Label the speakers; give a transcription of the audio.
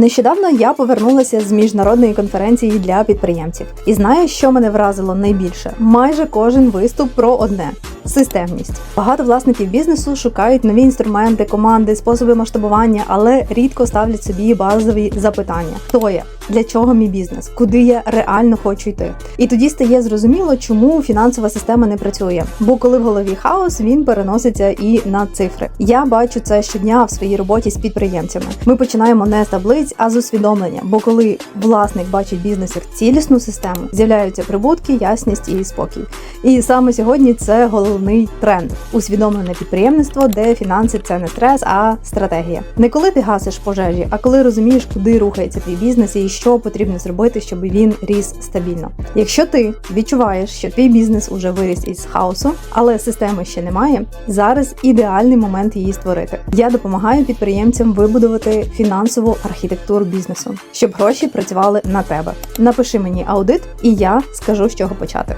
Speaker 1: Нещодавно я повернулася з міжнародної конференції для підприємців, і знаю, що мене вразило найбільше. Майже кожен виступ про одне. Системність. Багато власників бізнесу шукають нові інструменти, команди, способи масштабування, але рідко ставлять собі базові запитання: хто я, для чого мій бізнес, куди я реально хочу йти. І тоді стає зрозуміло, чому фінансова система не працює. Бо коли в голові хаос, він переноситься і на цифри. Я бачу це щодня в своїй роботі з підприємцями. Ми починаємо не з таблиць, а з усвідомлення. Бо коли власник бачить бізнес як цілісну систему, з'являються прибутки, ясність і спокій. І саме сьогодні це головний тренд усвідомлене підприємництво, де фінанси це не стрес, а стратегія. Не коли ти гасиш пожежі, а коли розумієш, куди рухається твій бізнес і що потрібно зробити, щоб він ріс стабільно. Якщо ти відчуваєш, що твій бізнес уже виріс із хаосу, але системи ще немає, зараз ідеальний момент її створити. Я допомагаю підприємцям вибудувати фінансову архітектуру бізнесу, щоб гроші працювали на тебе. Напиши мені аудит, і я скажу, з чого почати.